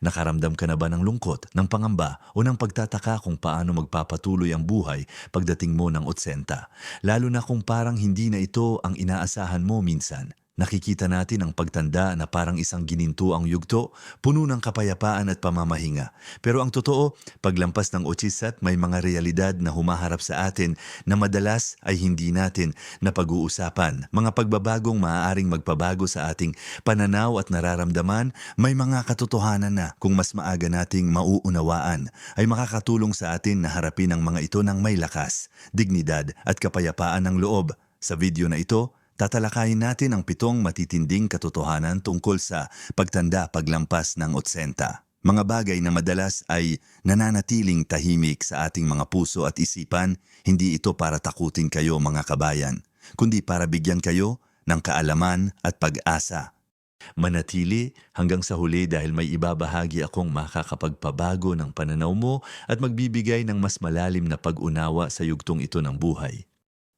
Nakaramdam ka na ba ng lungkot, ng pangamba o ng pagtataka kung paano magpapatuloy ang buhay pagdating mo ng 80? Lalo na kung parang hindi na ito ang inaasahan mo minsan. Nakikita natin ang pagtanda na parang isang gininto ang yugto, puno ng kapayapaan at pamamahinga. Pero ang totoo, paglampas ng otsisat may mga realidad na humaharap sa atin na madalas ay hindi natin napag-uusapan. Mga pagbabagong maaaring magpabago sa ating pananaw at nararamdaman, may mga katotohanan na kung mas maaga nating mauunawaan, ay makakatulong sa atin na harapin ang mga ito ng may lakas, dignidad at kapayapaan ng loob. Sa video na ito, tatalakayin natin ang pitong matitinding katotohanan tungkol sa pagtanda paglampas ng 80. Mga bagay na madalas ay nananatiling tahimik sa ating mga puso at isipan, hindi ito para takutin kayo mga kabayan, kundi para bigyan kayo ng kaalaman at pag-asa. Manatili hanggang sa huli dahil may ibabahagi akong makakapagpabago ng pananaw mo at magbibigay ng mas malalim na pag-unawa sa yugtong ito ng buhay.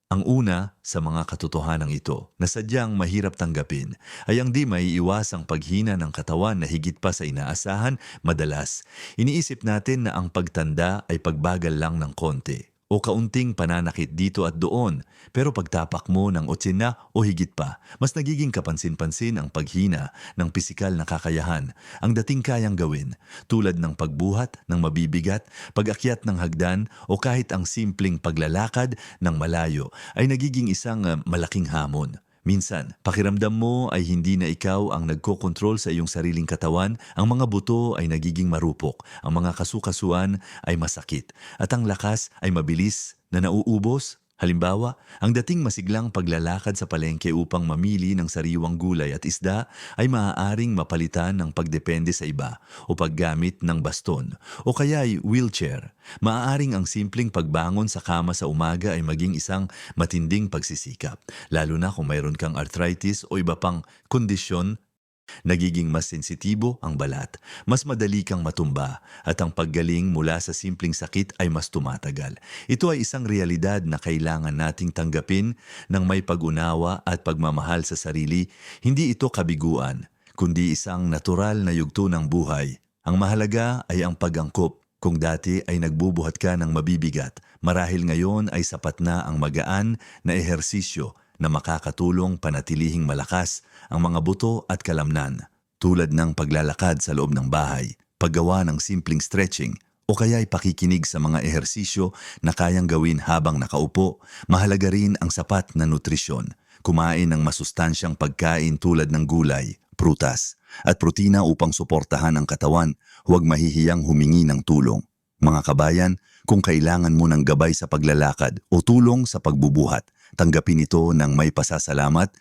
Ang una sa mga katotohanan ito na sadyang mahirap tanggapin ay ang di maiiwasang paghina ng katawan na higit pa sa inaasahan, madalas. Iniisip natin na ang pagtanda ay pagbagal lang ng konti o kaunting pananakit dito at doon. Pero pagtapak mo ng otsina o higit pa, mas nagiging kapansin-pansin ang paghina ng pisikal na kakayahan, ang dating kayang gawin, tulad ng pagbuhat ng mabibigat, pag-akyat ng hagdan o kahit ang simpleng paglalakad ng malayo ay nagiging isang uh, malaking hamon. Minsan, pakiramdam mo ay hindi na ikaw ang nagkokontrol sa iyong sariling katawan, ang mga buto ay nagiging marupok, ang mga kasukasuan ay masakit, at ang lakas ay mabilis na nauubos. Halimbawa, ang dating masiglang paglalakad sa palengke upang mamili ng sariwang gulay at isda ay maaaring mapalitan ng pagdepende sa iba o paggamit ng baston o kaya ay wheelchair. Maaaring ang simpleng pagbangon sa kama sa umaga ay maging isang matinding pagsisikap, lalo na kung mayroon kang arthritis o iba pang kondisyon Nagiging mas sensitibo ang balat, mas madali kang matumba, at ang paggaling mula sa simpleng sakit ay mas tumatagal. Ito ay isang realidad na kailangan nating tanggapin ng may pag-unawa at pagmamahal sa sarili. Hindi ito kabiguan, kundi isang natural na yugto ng buhay. Ang mahalaga ay ang pag-angkop. Kung dati ay nagbubuhat ka ng mabibigat, marahil ngayon ay sapat na ang magaan na ehersisyo na makakatulong panatilihing malakas ang mga buto at kalamnan tulad ng paglalakad sa loob ng bahay, paggawa ng simpleng stretching o kaya'y pakikinig sa mga ehersisyo na kayang gawin habang nakaupo, mahalaga rin ang sapat na nutrisyon. Kumain ng masustansyang pagkain tulad ng gulay, prutas, at protina upang suportahan ang katawan, huwag mahihiyang humingi ng tulong. Mga kabayan, kung kailangan mo ng gabay sa paglalakad o tulong sa pagbubuhat, tanggapin ito ng may pasasalamat.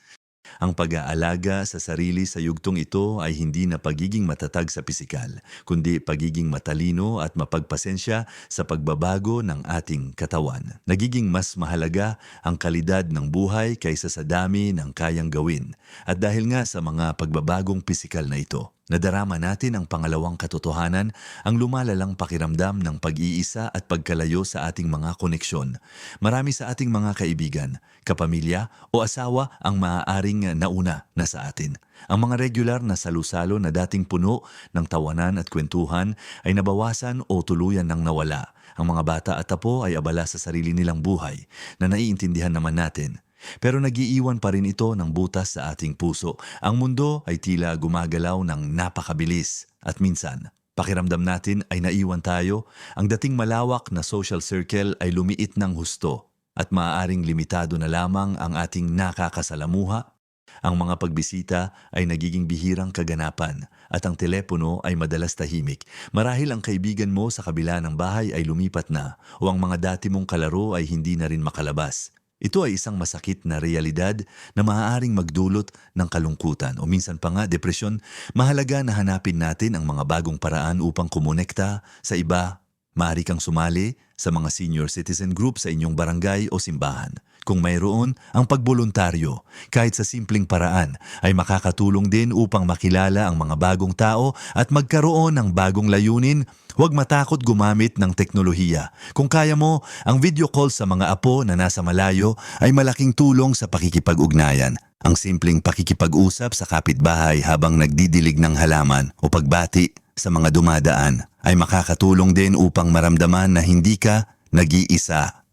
Ang pag-aalaga sa sarili sa yugtong ito ay hindi na pagiging matatag sa pisikal, kundi pagiging matalino at mapagpasensya sa pagbabago ng ating katawan. Nagiging mas mahalaga ang kalidad ng buhay kaysa sa dami ng kayang gawin. At dahil nga sa mga pagbabagong pisikal na ito, Nadarama natin ang pangalawang katotohanan, ang lumalalang pakiramdam ng pag-iisa at pagkalayo sa ating mga koneksyon. Marami sa ating mga kaibigan, kapamilya o asawa ang maaaring nauna na sa atin. Ang mga regular na salusalo na dating puno ng tawanan at kwentuhan ay nabawasan o tuluyan ng nawala. Ang mga bata at apo ay abala sa sarili nilang buhay na naiintindihan naman natin. Pero nagiiwan pa rin ito ng butas sa ating puso. Ang mundo ay tila gumagalaw ng napakabilis at minsan, pakiramdam natin ay naiwan tayo, ang dating malawak na social circle ay lumiit ng husto at maaaring limitado na lamang ang ating nakakasalamuha. Ang mga pagbisita ay nagiging bihirang kaganapan at ang telepono ay madalas tahimik. Marahil ang kaibigan mo sa kabila ng bahay ay lumipat na o ang mga dati mong kalaro ay hindi na rin makalabas. Ito ay isang masakit na realidad na maaaring magdulot ng kalungkutan o minsan pa nga depresyon. Mahalaga na hanapin natin ang mga bagong paraan upang kumonekta sa iba. Maaari kang sumali sa mga senior citizen group sa inyong barangay o simbahan. Kung mayroon, ang pagboluntaryo, kahit sa simpleng paraan, ay makakatulong din upang makilala ang mga bagong tao at magkaroon ng bagong layunin. Huwag matakot gumamit ng teknolohiya. Kung kaya mo, ang video call sa mga apo na nasa malayo ay malaking tulong sa pakikipag-ugnayan. Ang simpleng pakikipag-usap sa kapitbahay habang nagdidilig ng halaman o pagbati sa mga dumadaan ay makakatulong din upang maramdaman na hindi ka nag-iisa.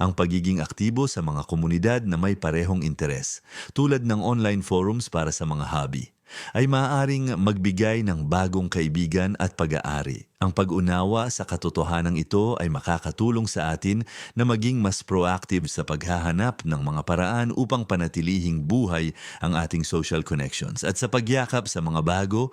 Ang pagiging aktibo sa mga komunidad na may parehong interes, tulad ng online forums para sa mga hobby, ay maaaring magbigay ng bagong kaibigan at pag-aari. Ang pag-unawa sa katotohanan ito ay makakatulong sa atin na maging mas proactive sa paghahanap ng mga paraan upang panatilihing buhay ang ating social connections at sa pagyakap sa mga bago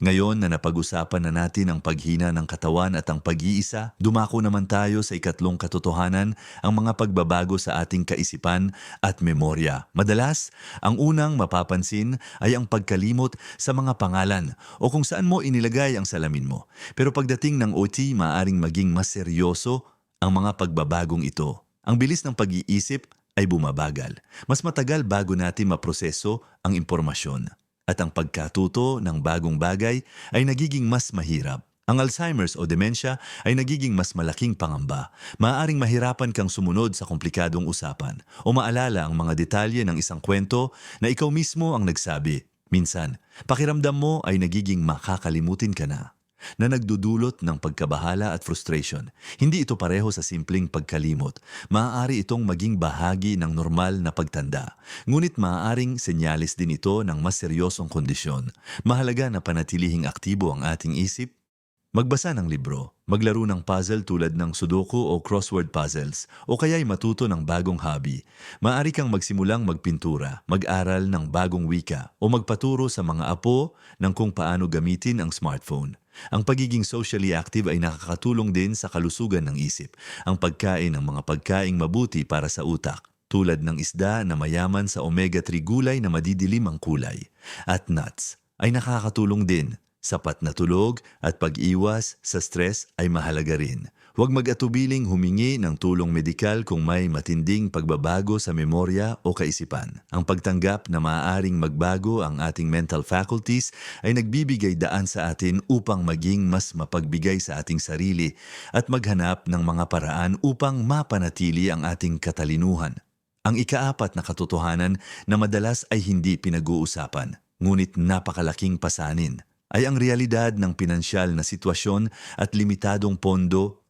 ngayon na napag-usapan na natin ang paghina ng katawan at ang pag-iisa, dumako naman tayo sa ikatlong katotohanan, ang mga pagbabago sa ating kaisipan at memorya. Madalas, ang unang mapapansin ay ang pagkalimot sa mga pangalan o kung saan mo inilagay ang salamin mo. Pero pagdating ng OT, maaring maging mas seryoso ang mga pagbabagong ito. Ang bilis ng pag-iisip ay bumabagal. Mas matagal bago natin maproseso ang impormasyon at ang pagkatuto ng bagong bagay ay nagiging mas mahirap. Ang Alzheimer's o dementia ay nagiging mas malaking pangamba. Maaaring mahirapan kang sumunod sa komplikadong usapan o maalala ang mga detalye ng isang kwento na ikaw mismo ang nagsabi. Minsan, pakiramdam mo ay nagiging makakalimutin ka na na nagdudulot ng pagkabahala at frustration. Hindi ito pareho sa simpleng pagkalimot. Maaari itong maging bahagi ng normal na pagtanda. Ngunit maaaring senyalis din ito ng mas seryosong kondisyon. Mahalaga na panatilihing aktibo ang ating isip, Magbasa ng libro, maglaro ng puzzle tulad ng sudoku o crossword puzzles, o kaya'y matuto ng bagong hobby. Maari kang magsimulang magpintura, mag-aral ng bagong wika, o magpaturo sa mga apo ng kung paano gamitin ang smartphone. Ang pagiging socially active ay nakakatulong din sa kalusugan ng isip. Ang pagkain ng mga pagkaing mabuti para sa utak, tulad ng isda na mayaman sa omega-3 gulay na madidilim ang kulay, at nuts, ay nakakatulong din Sapat na tulog at pag-iwas sa stress ay mahalaga rin. Huwag mag-atubiling humingi ng tulong medikal kung may matinding pagbabago sa memorya o kaisipan. Ang pagtanggap na maaaring magbago ang ating mental faculties ay nagbibigay daan sa atin upang maging mas mapagbigay sa ating sarili at maghanap ng mga paraan upang mapanatili ang ating katalinuhan. Ang ikaapat na katotohanan na madalas ay hindi pinag-uusapan, ngunit napakalaking pasanin – ay ang realidad ng pinansyal na sitwasyon at limitadong pondo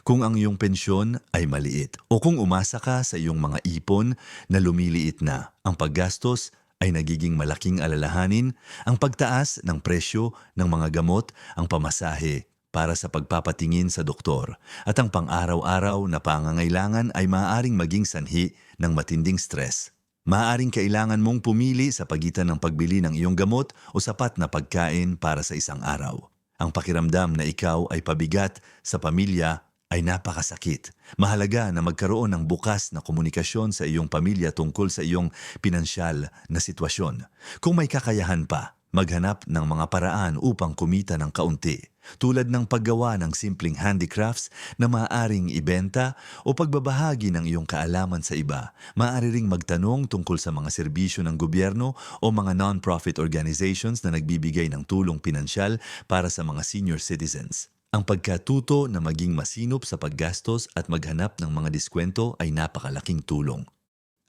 kung ang iyong pensyon ay maliit o kung umasa ka sa iyong mga ipon na lumiliit na, ang paggastos ay nagiging malaking alalahanin, ang pagtaas ng presyo ng mga gamot, ang pamasahe para sa pagpapatingin sa doktor, at ang pang-araw-araw na pangangailangan ay maaaring maging sanhi ng matinding stress. Maaaring kailangan mong pumili sa pagitan ng pagbili ng iyong gamot o sapat na pagkain para sa isang araw. Ang pakiramdam na ikaw ay pabigat sa pamilya ay napakasakit. Mahalaga na magkaroon ng bukas na komunikasyon sa iyong pamilya tungkol sa iyong pinansyal na sitwasyon. Kung may kakayahan pa, maghanap ng mga paraan upang kumita ng kaunti, tulad ng paggawa ng simpleng handicrafts na maaaring ibenta o pagbabahagi ng iyong kaalaman sa iba. Maaari ring magtanong tungkol sa mga serbisyo ng gobyerno o mga non-profit organizations na nagbibigay ng tulong pinansyal para sa mga senior citizens. Ang pagkatuto na maging masinop sa paggastos at maghanap ng mga diskwento ay napakalaking tulong.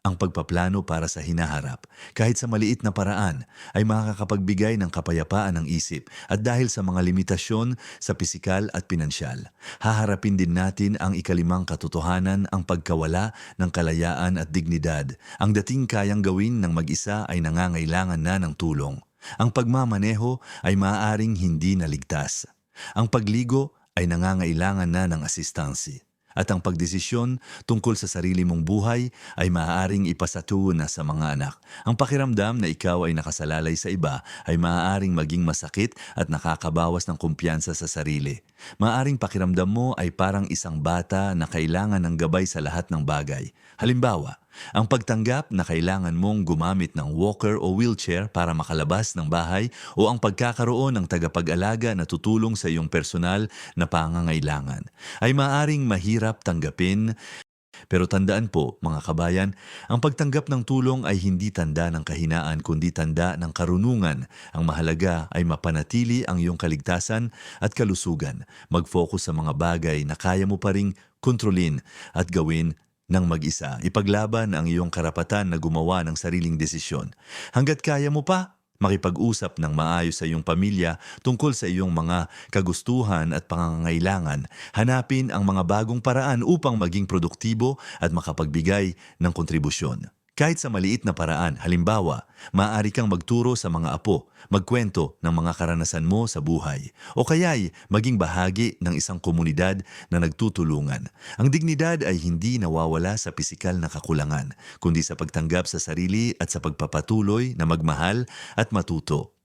Ang pagpaplano para sa hinaharap, kahit sa maliit na paraan, ay makakapagbigay ng kapayapaan ng isip at dahil sa mga limitasyon sa pisikal at pinansyal, haharapin din natin ang ikalimang katotohanan ang pagkawala ng kalayaan at dignidad. Ang dating kayang gawin ng mag-isa ay nangangailangan na ng tulong. Ang pagmamaneho ay maaaring hindi naligtas. Ang pagligo ay nangangailangan na ng asistansi at ang pagdesisyon tungkol sa sarili mong buhay ay maaaring ipasatuon na sa mga anak. Ang pakiramdam na ikaw ay nakasalalay sa iba ay maaaring maging masakit at nakakabawas ng kumpiyansa sa sarili. Maaring pakiramdam mo ay parang isang bata na kailangan ng gabay sa lahat ng bagay. Halimbawa, ang pagtanggap na kailangan mong gumamit ng walker o wheelchair para makalabas ng bahay o ang pagkakaroon ng tagapag-alaga na tutulong sa iyong personal na pangangailangan ay maaring mahirap tanggapin pero tandaan po, mga kabayan, ang pagtanggap ng tulong ay hindi tanda ng kahinaan kundi tanda ng karunungan. Ang mahalaga ay mapanatili ang iyong kaligtasan at kalusugan. Mag-focus sa mga bagay na kaya mo pa ring kontrolin at gawin ng mag-isa. Ipaglaban ang iyong karapatan na gumawa ng sariling desisyon. Hanggat kaya mo pa, makipag-usap ng maayos sa iyong pamilya tungkol sa iyong mga kagustuhan at pangangailangan, hanapin ang mga bagong paraan upang maging produktibo at makapagbigay ng kontribusyon. Kahit sa maliit na paraan, halimbawa, maaari kang magturo sa mga apo, magkwento ng mga karanasan mo sa buhay, o kaya'y maging bahagi ng isang komunidad na nagtutulungan. Ang dignidad ay hindi nawawala sa pisikal na kakulangan, kundi sa pagtanggap sa sarili at sa pagpapatuloy na magmahal at matuto.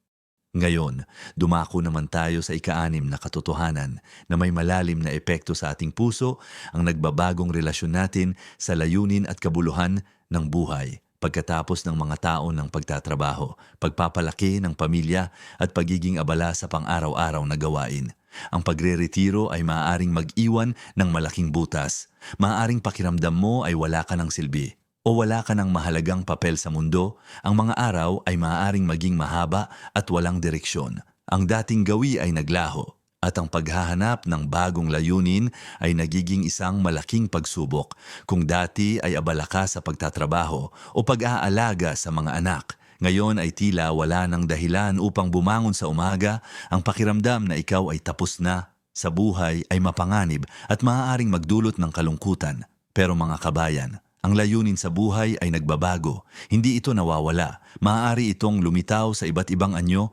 Ngayon, dumako naman tayo sa ikaanim na katotohanan na may malalim na epekto sa ating puso ang nagbabagong relasyon natin sa layunin at kabuluhan ng buhay pagkatapos ng mga tao ng pagtatrabaho, pagpapalaki ng pamilya at pagiging abala sa pang-araw-araw na gawain. Ang pagre-retiro ay maaaring mag-iwan ng malaking butas. Maaaring pakiramdam mo ay wala ka ng silbi o wala ka ng mahalagang papel sa mundo, ang mga araw ay maaaring maging mahaba at walang direksyon. Ang dating gawi ay naglaho at ang paghahanap ng bagong layunin ay nagiging isang malaking pagsubok kung dati ay abala ka sa pagtatrabaho o pag-aalaga sa mga anak. Ngayon ay tila wala ng dahilan upang bumangon sa umaga ang pakiramdam na ikaw ay tapos na sa buhay ay mapanganib at maaaring magdulot ng kalungkutan. Pero mga kabayan, ang layunin sa buhay ay nagbabago. Hindi ito nawawala. Maaari itong lumitaw sa iba't ibang anyo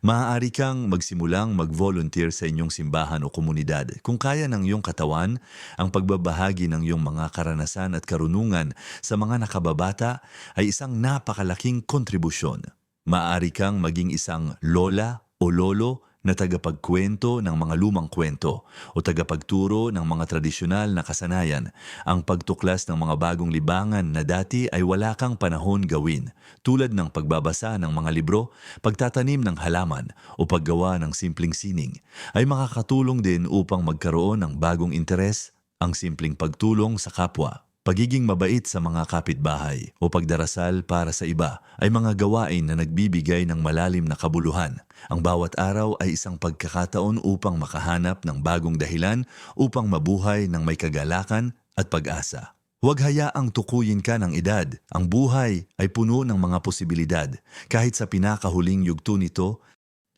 Maaari kang magsimulang mag-volunteer sa inyong simbahan o komunidad kung kaya ng iyong katawan ang pagbabahagi ng iyong mga karanasan at karunungan sa mga nakababata ay isang napakalaking kontribusyon. Maaari kang maging isang lola o lolo na tagapagkwento ng mga lumang kwento o tagapagturo ng mga tradisyonal na kasanayan, ang pagtuklas ng mga bagong libangan na dati ay wala kang panahon gawin, tulad ng pagbabasa ng mga libro, pagtatanim ng halaman o paggawa ng simpleng sining, ay makakatulong din upang magkaroon ng bagong interes ang simpleng pagtulong sa kapwa. Pagiging mabait sa mga kapitbahay o pagdarasal para sa iba ay mga gawain na nagbibigay ng malalim na kabuluhan. Ang bawat araw ay isang pagkakataon upang makahanap ng bagong dahilan upang mabuhay ng may kagalakan at pag-asa. Huwag hayaang tukuyin ka ng edad. Ang buhay ay puno ng mga posibilidad. Kahit sa pinakahuling yugto nito,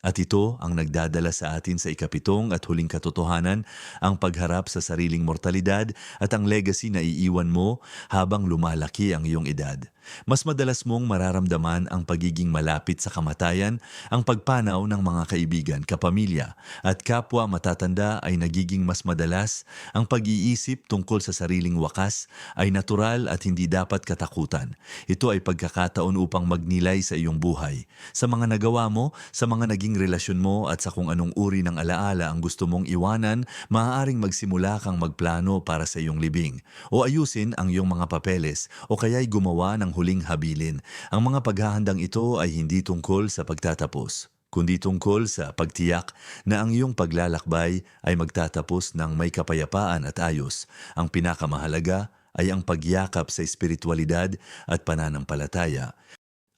at ito ang nagdadala sa atin sa ikapitong at huling katotohanan, ang pagharap sa sariling mortalidad at ang legacy na iiwan mo habang lumalaki ang iyong edad. Mas madalas mong mararamdaman ang pagiging malapit sa kamatayan, ang pagpanaw ng mga kaibigan, kapamilya, at kapwa matatanda ay nagiging mas madalas, ang pag-iisip tungkol sa sariling wakas ay natural at hindi dapat katakutan. Ito ay pagkakataon upang magnilay sa iyong buhay, sa mga nagawa mo, sa mga naging relasyon mo at sa kung anong uri ng alaala ang gusto mong iwanan, maaaring magsimula kang magplano para sa iyong libing, o ayusin ang iyong mga papeles, o kaya'y gumawa ng huling habilin. Ang mga paghahandang ito ay hindi tungkol sa pagtatapos, kundi tungkol sa pagtiyak na ang iyong paglalakbay ay magtatapos ng may kapayapaan at ayos. Ang pinakamahalaga ay ang pagyakap sa espiritualidad at pananampalataya.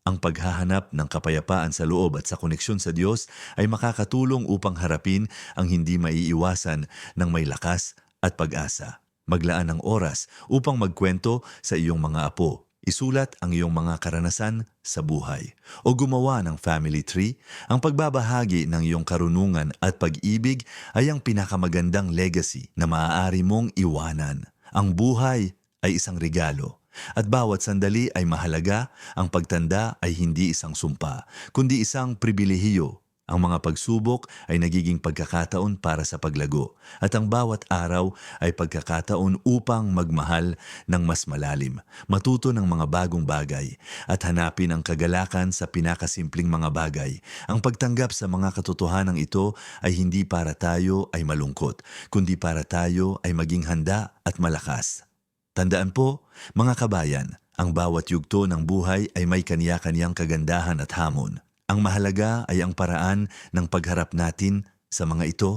Ang paghahanap ng kapayapaan sa loob at sa koneksyon sa Diyos ay makakatulong upang harapin ang hindi maiiwasan ng may lakas at pag-asa. Maglaan ng oras upang magkwento sa iyong mga apo Isulat ang iyong mga karanasan sa buhay o gumawa ng family tree. Ang pagbabahagi ng iyong karunungan at pag-ibig ay ang pinakamagandang legacy na maaari mong iwanan. Ang buhay ay isang regalo. At bawat sandali ay mahalaga, ang pagtanda ay hindi isang sumpa, kundi isang pribilehiyo ang mga pagsubok ay nagiging pagkakataon para sa paglago at ang bawat araw ay pagkakataon upang magmahal ng mas malalim, matuto ng mga bagong bagay at hanapin ang kagalakan sa pinakasimpleng mga bagay. Ang pagtanggap sa mga katotohanan ito ay hindi para tayo ay malungkot, kundi para tayo ay maging handa at malakas. Tandaan po, mga kabayan, ang bawat yugto ng buhay ay may kaniya-kaniyang kagandahan at hamon. Ang mahalaga ay ang paraan ng pagharap natin sa mga ito.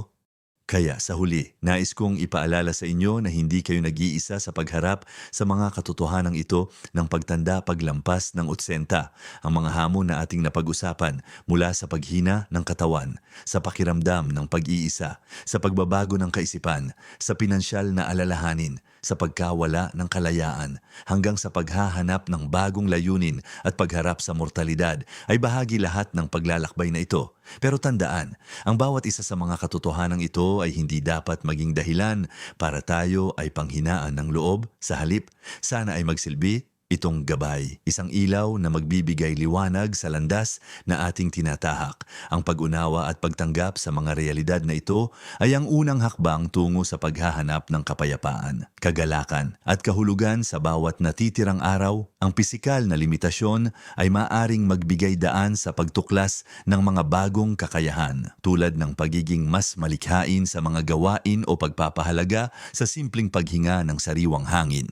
Kaya sa huli, nais kong ipaalala sa inyo na hindi kayo nag-iisa sa pagharap sa mga katotohanan ito ng pagtanda paglampas ng utsenta, ang mga hamon na ating napag-usapan mula sa paghina ng katawan, sa pakiramdam ng pag-iisa, sa pagbabago ng kaisipan, sa pinansyal na alalahanin, sa pagkawala ng kalayaan, hanggang sa paghahanap ng bagong layunin at pagharap sa mortalidad ay bahagi lahat ng paglalakbay na ito. Pero tandaan, ang bawat isa sa mga katotohanan ito ay hindi dapat maging dahilan para tayo ay panghinaan ng loob. Sa halip, sana ay magsilbi itong gabay, isang ilaw na magbibigay liwanag sa landas na ating tinatahak. Ang pag-unawa at pagtanggap sa mga realidad na ito ay ang unang hakbang tungo sa paghahanap ng kapayapaan, kagalakan at kahulugan sa bawat natitirang araw. Ang pisikal na limitasyon ay maaring magbigay daan sa pagtuklas ng mga bagong kakayahan tulad ng pagiging mas malikhain sa mga gawain o pagpapahalaga sa simpleng paghinga ng sariwang hangin.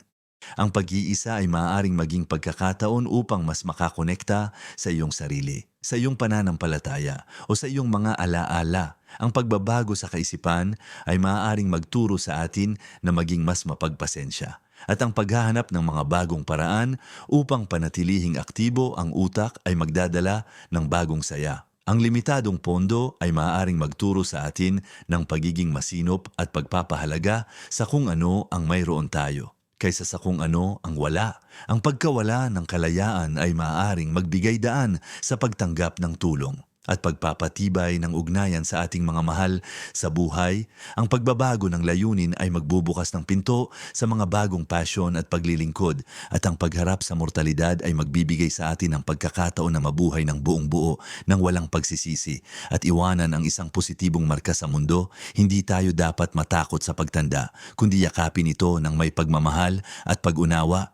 Ang pag-iisa ay maaaring maging pagkakataon upang mas makakonekta sa iyong sarili, sa iyong pananampalataya o sa iyong mga alaala. Ang pagbabago sa kaisipan ay maaaring magturo sa atin na maging mas mapagpasensya. At ang paghahanap ng mga bagong paraan upang panatilihing aktibo ang utak ay magdadala ng bagong saya. Ang limitadong pondo ay maaaring magturo sa atin ng pagiging masinop at pagpapahalaga sa kung ano ang mayroon tayo kaysa sa kung ano ang wala. Ang pagkawala ng kalayaan ay maaaring magbigay daan sa pagtanggap ng tulong at pagpapatibay ng ugnayan sa ating mga mahal sa buhay, ang pagbabago ng layunin ay magbubukas ng pinto sa mga bagong pasyon at paglilingkod at ang pagharap sa mortalidad ay magbibigay sa atin ng pagkakataon na mabuhay ng buong buo ng walang pagsisisi at iwanan ang isang positibong marka sa mundo, hindi tayo dapat matakot sa pagtanda, kundi yakapin ito ng may pagmamahal at pag-unawa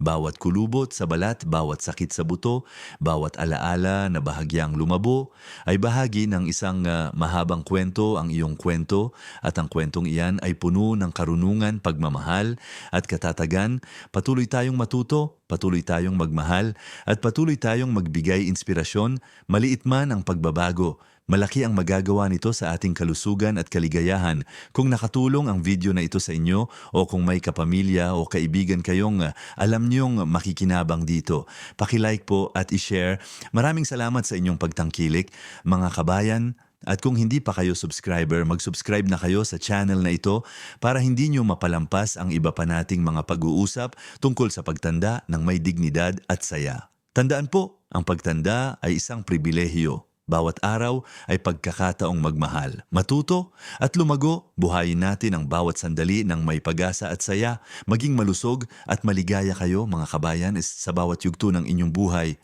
bawat kulubot sa balat, bawat sakit sa buto, bawat alaala na bahagyang lumabo ay bahagi ng isang ah, mahabang kwento ang iyong kwento at ang kwentong iyan ay puno ng karunungan, pagmamahal at katatagan. Patuloy tayong matuto, patuloy tayong magmahal at patuloy tayong magbigay inspirasyon, maliit man ang pagbabago. Malaki ang magagawa nito sa ating kalusugan at kaligayahan kung nakatulong ang video na ito sa inyo o kung may kapamilya o kaibigan kayong uh, alam niyong makikinabang dito. Pakilike po at i-share. Maraming salamat sa inyong pagtangkilik. Mga kabayan, at kung hindi pa kayo subscriber, mag-subscribe na kayo sa channel na ito para hindi nyo mapalampas ang iba pa nating mga pag-uusap tungkol sa pagtanda ng may dignidad at saya. Tandaan po, ang pagtanda ay isang pribilehiyo bawat araw ay pagkakataong magmahal, matuto at lumago. Buhayin natin ang bawat sandali ng may pag-asa at saya, maging malusog at maligaya kayo mga kabayan sa bawat yugto ng inyong buhay.